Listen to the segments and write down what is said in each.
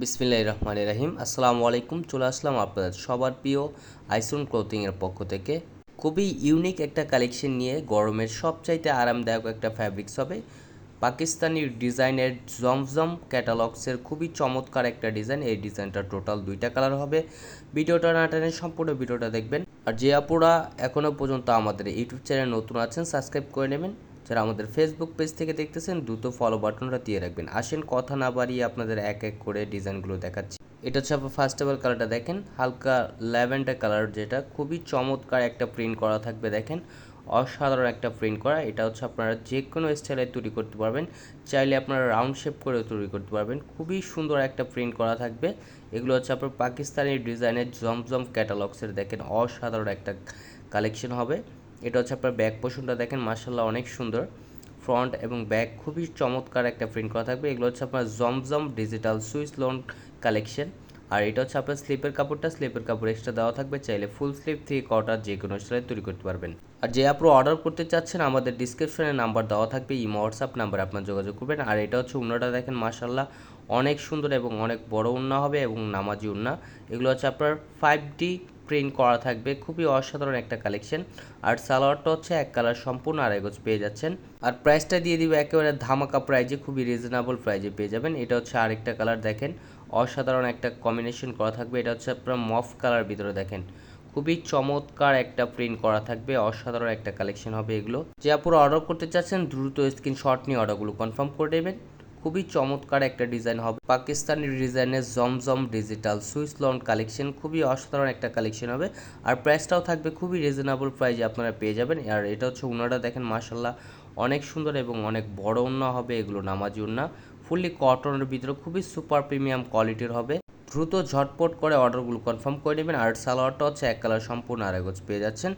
বিসমিল্লাহ রহমান রাহিম। আসসালামু আলাইকুম, চলে আসলাম আপনাদের সবার প্রিয় আইসুন ক্লোথিংয়ের পক্ষ থেকে। খুবই ইউনিক একটা কালেকশন নিয়ে গরমের সবচাইতে আরামদায়ক একটা ফ্যাব্রিক্স হবে। পাকিস্তানি ডিজাইনের জমজম ক্যাটালগসের খুবই চমৎকার একটা ডিজাইন এই ডিজাইনটা টোটাল দুইটা কালার হবে। ভিডিওটা না টেনে সম্পূর্ণ ভিডিওটা দেখবেন। আর যে আপুরা এখনও পর্যন্ত আমাদের ইউটিউব চ্যানেল নতুন আছেন সাবস্ক্রাইব করে নেবেন। যারা আমাদের ফেসবুক পেজ থেকে দেখতেছেন, দ্রুত ফলো বাটনটা দিয়ে রাখবেন। আসেন, কথা না বাড়িয়ে আপনাদের এক এক করে ডিজাইনগুলো দেখাচ্ছি। এটা হচ্ছে আপনার ফার্স্ট অফ অল কালারটা দেখেন। হালকা ল্যাভেন্ডার কালার যেটা। খুবই চমৎকার একটা প্রিন্ট করা থাকবে, দেখেন। অসাধারণ একটা প্রিন্ট করা। এটা হচ্ছে আপনারা যে কোনো স্টাইলে তৈরি করতে পারবেন। চাইলে আপনারা রাউন্ড শেপ করে তৈরি করতে পারবেন। খুবই সুন্দর একটা প্রিন্ট করা থাকবে। এগুলো হচ্ছে আপনার পাকিস্তানি ডিজাইনের জমজম ক্যাটালগসের দেখেন, অসাধারণ একটা কালেকশন হবে। এটা হচ্ছে আপনার ব্যাক পোষণটা দেখেন মার্শাল্লাহ অনেক সুন্দর। ফ্রন্ট এবং ব্যাক খুবই চমৎকার একটা প্রিন্ট করা থাকবে। এগুলো হচ্ছে আপনার Zamzam digital Swiss lawn collection. আর এটা হচ্ছে আপনার স্লিপের কাপড়টা, স্লিপের কাপড় এক্সট্রা দেওয়া থাকবে। চাইলে ফুল স্লিপ থ্রি কটার যে কোনো স্টাইলে তৈরি করতে পারবেন। আর যে আপনি অর্ডার করতে চাচ্ছেন, আমাদের ডিসক্রিপশনে নাম্বার দেওয়া থাকবে ইমো হোয়াটসঅ্যাপ নাম্বার আপনার যোগাযোগ করবেন। আর এটা হচ্ছে উন্নাটা দেখেন মার্শাল্লাহ অনেক সুন্দর এবং অনেক বড় উন্না হবে এবং নামাজি উন্না। এগুলো হচ্ছে আপনার ফাইভ ডি প্রিন্ট করা থাকবে। খুবই অসাধারণ একটা কালেকশন। আর সালোয়ারটা হচ্ছে এক কালার সম্পূর্ণ আড়াই গজ পেয়ে যাচ্ছেন। আর প্রাইসটা দিয়ে দিবে একেবারে ধামাকা প্রাইজে, খুবই রিজনেবল প্রাইজে পেয়ে যাবেন। এটা হচ্ছে আরেকটা কালার দেখেন। অসাধারণ একটা কম্বিনেশন করা থাকবে। এটা হচ্ছে আপনার মফ কালার ভিতরে দেখেন। খুবই চমৎকার একটা প্রিন্ট করা থাকবে। অসাধারণ একটা কালেকশন হবে এগুলো। যে আপুরা অর্ডার করতে চাচ্ছেন, দ্রুত স্ক্রিনশট নিয়ে অর্ডারগুলো কনফার্ম করে দেবেন খুবই চমৎকার একটা ডিজাইন হবে। পাকিস্তানি ডিজাইনের Zamzam digital Swiss lawn collection খুবই অসাধারণ একটা কালেকশন হবে। আর প্রাইসটাও থাকবে খুবই রিজনেবল প্রাইসে আপনারা পেয়ে যাবেন। আর এটা হচ্ছে উনারা দেখেন মাসাল্লাহ অনেক সুন্দর এবং অনেক বড় উন্না হবে এগুলো, নামাজি উন্না। ফুললি কটনের ভিতরে খুবই সুপার প্রিমিয়াম কোয়ালিটির হবে। দ্রুত ঝটপট করে অর্ডারগুলো কনফার্ম করে নেবেন। আর সালোয়ারটা হচ্ছে এক কালার সম্পূর্ণ আরেকজ পেয়ে যাচ্ছেন।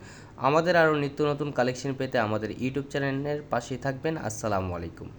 আমাদের আরও নিত্য নতুন কালেকশন পেতে আমাদের ইউটিউব চ্যানেলের পাশেই থাকবেন। আসসালামু আলাইকুম।